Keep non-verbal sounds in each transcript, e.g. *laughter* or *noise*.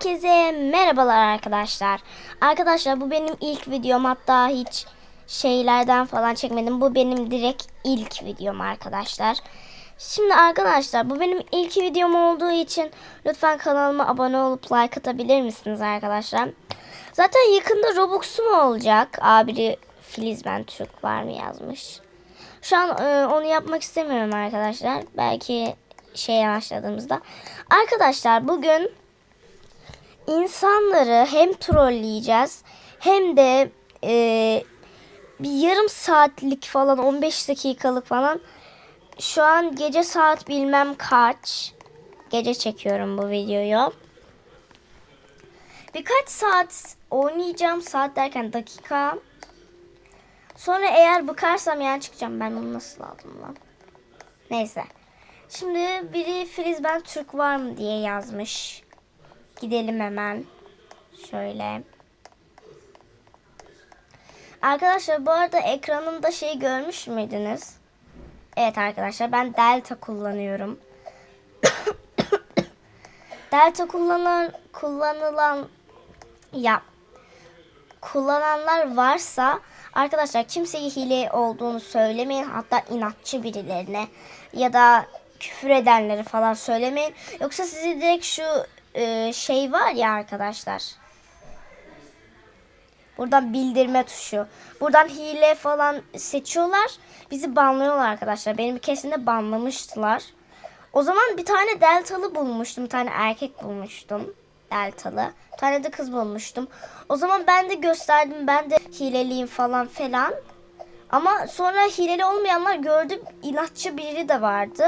Herkese merhabalar arkadaşlar. Arkadaşlar bu benim ilk videom hatta hiç şeylerden falan çekmedim. Bu benim direkt ilk videom arkadaşlar. Şimdi arkadaşlar bu benim ilk videom olduğu için lütfen kanalıma abone olup like atabilir misiniz arkadaşlar? Zaten yakında Robux'um olacak. Abi Filiz ben Türk var mı yazmış. Şu an e, onu yapmak istemiyorum arkadaşlar. Belki şeye başladığımızda. Arkadaşlar bugün insanları hem trolleyeceğiz hem de e, bir yarım saatlik falan 15 dakikalık falan şu an gece saat bilmem kaç gece çekiyorum bu videoyu. Birkaç saat oynayacağım saat derken dakika. Sonra eğer bıkarsam yani çıkacağım. Ben onu nasıl aldım lan? Neyse. Şimdi biri Filiz ben Türk var mı diye yazmış. Gidelim hemen. Şöyle. Arkadaşlar bu arada ekranımda şey görmüş müydünüz? Evet arkadaşlar ben Delta kullanıyorum. *coughs* Delta kullanan kullanılan ya kullananlar varsa arkadaşlar kimseye hile olduğunu söylemeyin. Hatta inatçı birilerine ya da küfür edenleri falan söylemeyin. Yoksa sizi direkt şu e, şey var ya arkadaşlar. Buradan bildirme tuşu. Buradan hile falan seçiyorlar. Bizi banlıyorlar arkadaşlar. Benim kesinlikle banlamıştılar. O zaman bir tane deltalı bulmuştum. Bir tane erkek bulmuştum. Deltalı. Bir tane de kız bulmuştum. O zaman ben de gösterdim. Ben de hileliyim falan filan. Ama sonra hileli olmayanlar gördüm. İnatçı biri de vardı.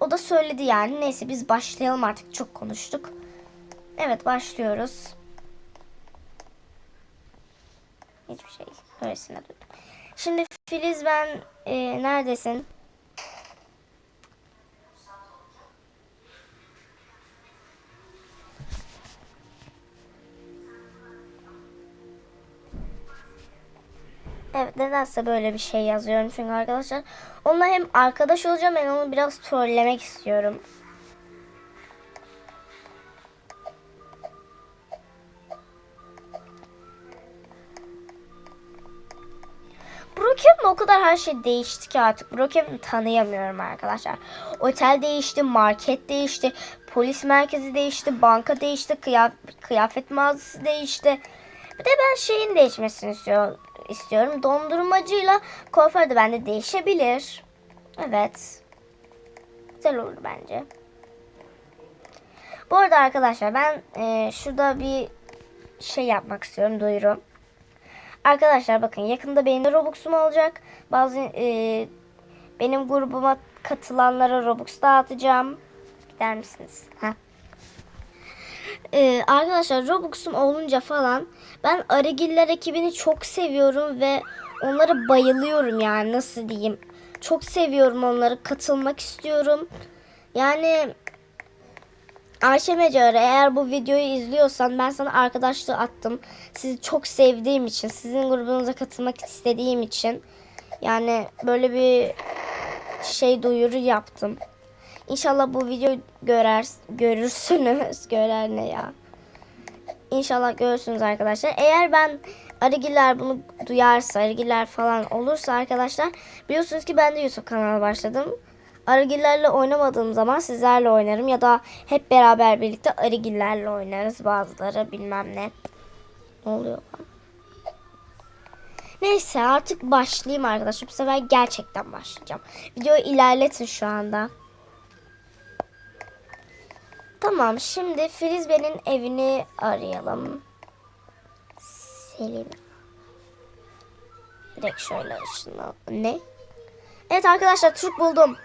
O da söyledi yani. Neyse biz başlayalım artık. Çok konuştuk. Evet başlıyoruz. Hiçbir şey. Öylesine duydum. Şimdi Filiz ben e, neredesin? Evet nedense böyle bir şey yazıyorum çünkü arkadaşlar. Onunla hem arkadaş olacağım hem onu biraz trollemek istiyorum. Her şey değişti ki artık Brookhaven'ı tanıyamıyorum arkadaşlar. Otel değişti, market değişti, polis merkezi değişti, banka değişti, kıyaf kıyafet mağazası değişti. Bir de ben şeyin değişmesini istiyorum. istiyorum. Dondurmacıyla kuaför de bende değişebilir. Evet. Güzel olur bence. Bu arada arkadaşlar ben e, şurada bir şey yapmak istiyorum duyuru. Arkadaşlar bakın yakında benim de Robux'um olacak. Bazı e, benim grubuma katılanlara Robux dağıtacağım. Gider misiniz? Ha. Ee, arkadaşlar Robux'um olunca falan ben Arigiller ekibini çok seviyorum ve onlara bayılıyorum yani nasıl diyeyim. Çok seviyorum onları katılmak istiyorum. Yani Ayşe Mecara eğer bu videoyu izliyorsan ben sana arkadaşlığı attım. Sizi çok sevdiğim için, sizin grubunuza katılmak istediğim için yani böyle bir şey duyuru yaptım. İnşallah bu videoyu görer, görürsünüz. *laughs* Görer ne ya? İnşallah görürsünüz arkadaşlar. Eğer ben Arıgiller bunu duyarsa, Arıgiller falan olursa arkadaşlar biliyorsunuz ki ben de YouTube kanalı başladım. Arıgillerle oynamadığım zaman sizlerle oynarım ya da hep beraber birlikte arıgillerle oynarız bazıları bilmem ne. Ne oluyor lan? Neyse artık başlayayım arkadaşlar. Bu sefer gerçekten başlayacağım. Videoyu ilerletin şu anda. Tamam şimdi Frizbe'nin evini arayalım. Selin. Direkt şöyle ışınla. Ne? Evet arkadaşlar Türk buldum.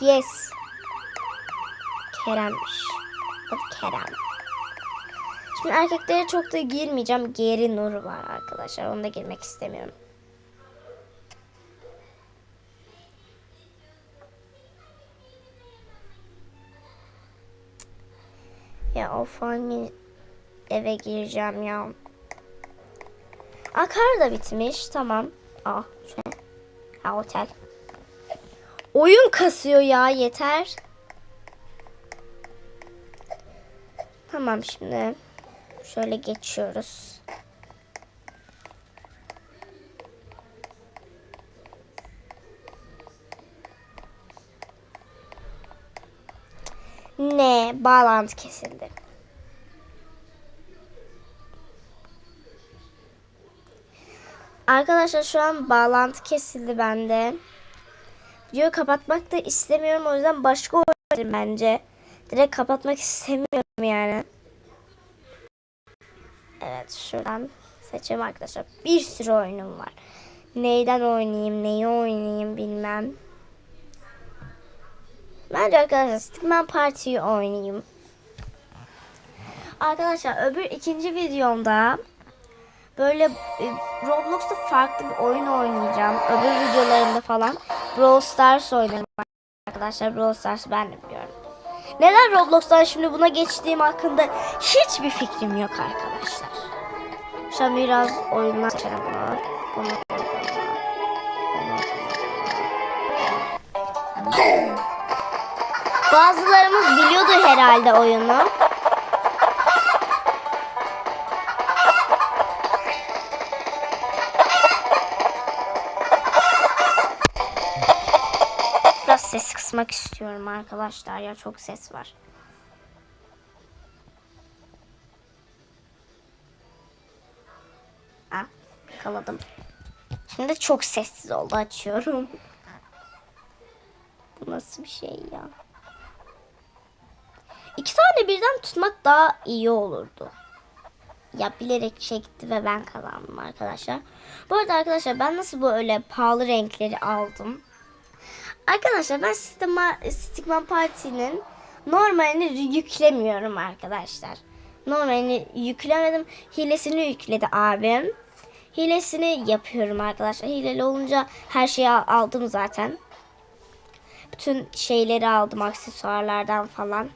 Yes. Kerem'miş. Adı Kerem. Şimdi erkeklere çok da girmeyeceğim. Geri Nur var arkadaşlar. Onu da girmek istemiyorum. Ya of hangi eve gireceğim ya. Akar da bitmiş. Tamam. Aa? Ha otel. Oyun kasıyor ya yeter. Tamam şimdi. Şöyle geçiyoruz. Ne? Bağlantı kesildi. Arkadaşlar şu an bağlantı kesildi bende. Videoyu kapatmak da istemiyorum o yüzden başka oyun bence. Direkt kapatmak istemiyorum yani. Evet şuradan seçeyim arkadaşlar. Bir sürü oyunum var. Neyden oynayayım, neyi oynayayım bilmem. Bence arkadaşlar Stickman Party'yi oynayayım. Arkadaşlar öbür ikinci videomda böyle e, Roblox'ta farklı bir oyun oynayacağım. Öbür videolarımda falan Brawl Stars oynarım arkadaşlar. Brawl Stars ben de biliyorum. Neden Roblox'tan şimdi buna geçtiğim hakkında hiçbir fikrim yok arkadaşlar. Şu an biraz oyunlar seçelim bunu. Bunu, bunu, bunu. Bazılarımız biliyordu herhalde oyunu. Kısmak istiyorum arkadaşlar ya çok ses var. Ha, yakaladım. Şimdi çok sessiz oldu açıyorum. Bu nasıl bir şey ya? İki tane birden tutmak daha iyi olurdu. Ya bilerek çekti ve ben kazandım arkadaşlar. Bu arada arkadaşlar ben nasıl böyle pahalı renkleri aldım? Arkadaşlar ben Stigma, Stigma Parti'nin normalini yüklemiyorum arkadaşlar. Normalini yüklemedim. Hilesini yükledi abim. Hilesini yapıyorum arkadaşlar. Hileli olunca her şeyi al- aldım zaten. Bütün şeyleri aldım aksesuarlardan falan.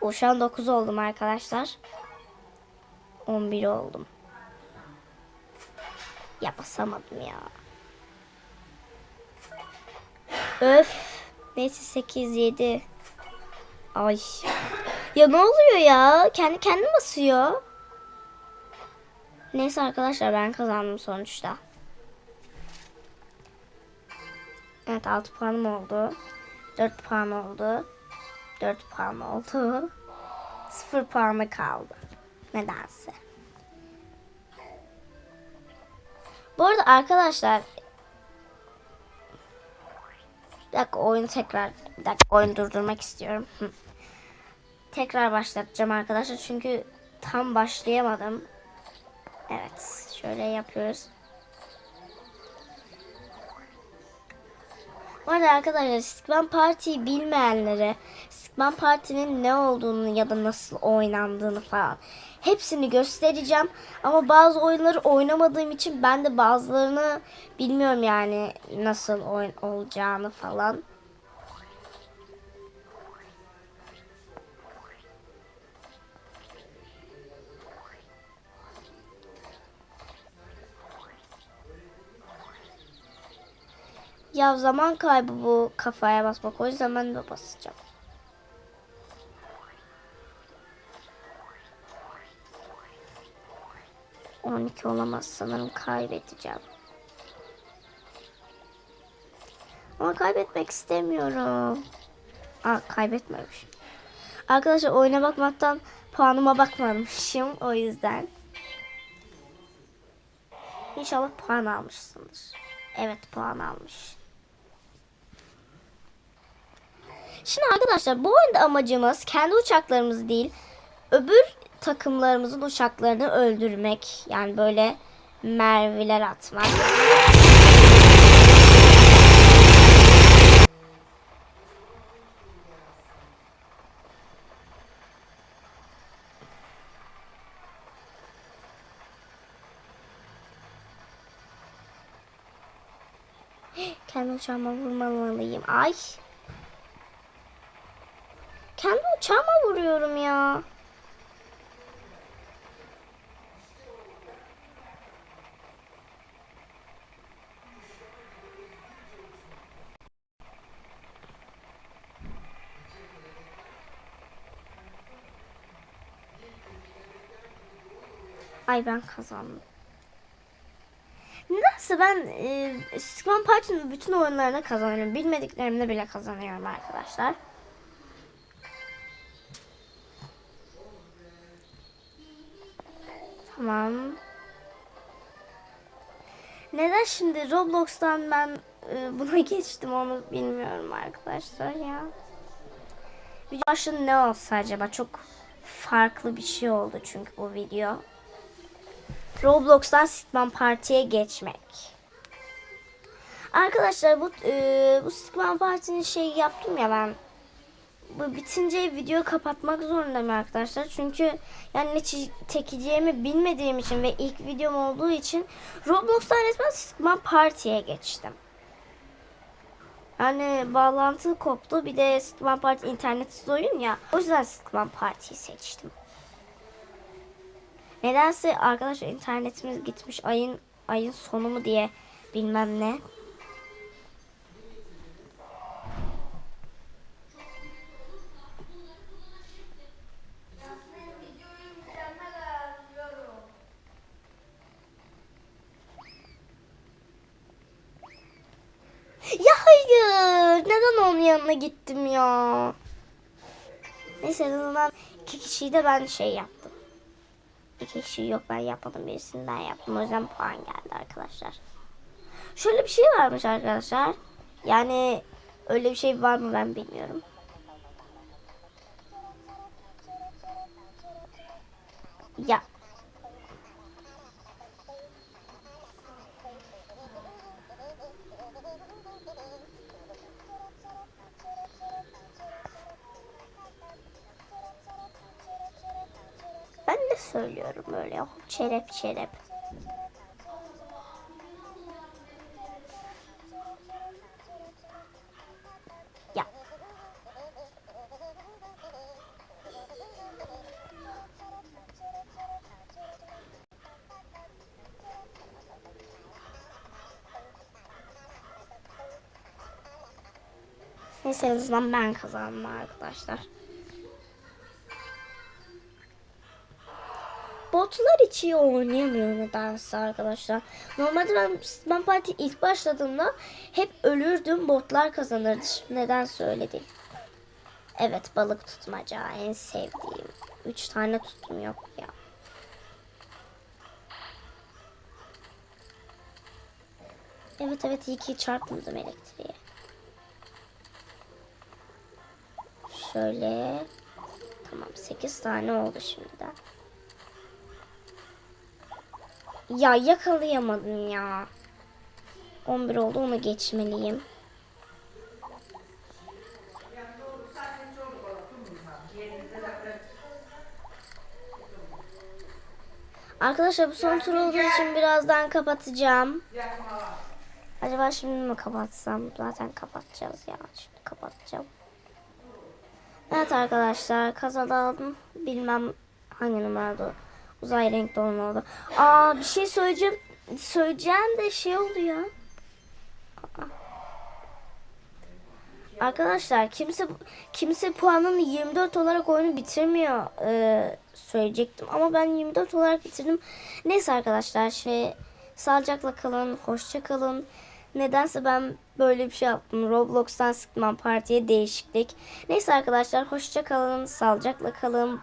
O şu an 9 oldum arkadaşlar. 11 oldum. Ya basamadım ya. Öf. Neyse 8 7. Ay. Ya ne oluyor ya? Kendi kendine basıyor. Neyse arkadaşlar ben kazandım sonuçta. Evet 6 puanım oldu. 4 puan oldu. 4 puan oldu. 0 puanı kaldı. Nedense. Bu arada arkadaşlar bir dakika oyunu tekrar bir dakika oyunu durdurmak istiyorum. Tekrar başlatacağım arkadaşlar çünkü tam başlayamadım. Evet şöyle yapıyoruz. Bu arada arkadaşlar Stickman Party'yi bilmeyenlere Stickman Party'nin ne olduğunu ya da nasıl oynandığını falan hepsini göstereceğim. Ama bazı oyunları oynamadığım için ben de bazılarını bilmiyorum yani nasıl oyun olacağını falan. Ya zaman kaybı bu kafaya basmak. O yüzden ben de basacağım. On iki olamaz sanırım kaybedeceğim. Ama kaybetmek istemiyorum. Aa kaybetmemişim. Arkadaşlar oyuna bakmaktan puanıma bakmamışım o yüzden. İnşallah puan almışsındır. Evet puan almış. Şimdi arkadaşlar bu oyunda amacımız kendi uçaklarımız değil öbür takımlarımızın uçaklarını öldürmek. Yani böyle merviler atmak. Kendi uçağıma vurmalıyım. Ay. Kendi uçağıma vuruyorum ya. Ay ben kazandım. Nedense ben e, Stickman Party'nin bütün oyunlarına kazanıyorum. Bilmediklerimde bile kazanıyorum arkadaşlar. Tamam. Neden şimdi Roblox'tan ben e, buna *laughs* geçtim onu bilmiyorum arkadaşlar ya. Video başlığı ne olsa acaba? Çok farklı bir şey oldu çünkü bu video. Roblox'tan Stickman Party'ye geçmek. Arkadaşlar bu e, bu Stickman Party'nin şey yaptım ya ben. Bu bitince videoyu kapatmak zorundayım arkadaşlar. Çünkü yani ne çekeceğimi bilmediğim için ve ilk videom olduğu için Roblox'tan resmen Stickman Party'ye geçtim. Yani bağlantı koptu. Bir de Stickman Party internetsiz oyun ya. O yüzden Stickman Party'yi seçtim. Nedense arkadaşlar internetimiz gitmiş ayın ayın sonu mu diye bilmem ne. Ya hayır. Neden onun yanına gittim ya? Neyse en azından iki kişiyi de ben şey yaptım. İki kişi yok ben yapmadım birisini ben yaptım. O yüzden puan geldi arkadaşlar. Şöyle bir şey varmış arkadaşlar. Yani öyle bir şey var mı ben bilmiyorum. Ya ben de söylüyorum böyle hop çerep çerep. Ya Neyse en azından ben kazandım arkadaşlar. Botlar hiç iyi oynayamıyor nedense arkadaşlar. Normalde ben Sman Party ilk başladığımda hep ölürdüm botlar kazanırdı. Şimdi neden söyledim. Evet balık tutmaca en sevdiğim. Üç tane tuttum yok ya. Evet evet iyi ki çarpmadım elektriğe. Şöyle. Tamam 8 tane oldu şimdiden. Ya yakalayamadım ya. 11 oldu onu geçmeliyim. Arkadaşlar bu son tur olduğu için birazdan kapatacağım. Acaba şimdi mi kapatsam? Zaten kapatacağız ya. Şimdi kapatacağım. Evet arkadaşlar kazanalım. Bilmem hangi numarada uzay renkli olan oldu. Aa bir şey söyleyeceğim. Söyleyeceğim de şey. Aa. Arkadaşlar kimse kimse puanını 24 olarak oyunu bitirmiyor ee, söyleyecektim ama ben 24 olarak bitirdim. Neyse arkadaşlar şey sağlıcakla kalın, hoşça kalın. Nedense ben böyle bir şey yaptım. Roblox'tan Sıkman Parti'ye değişiklik. Neyse arkadaşlar hoşça kalın, sağlıcakla kalın.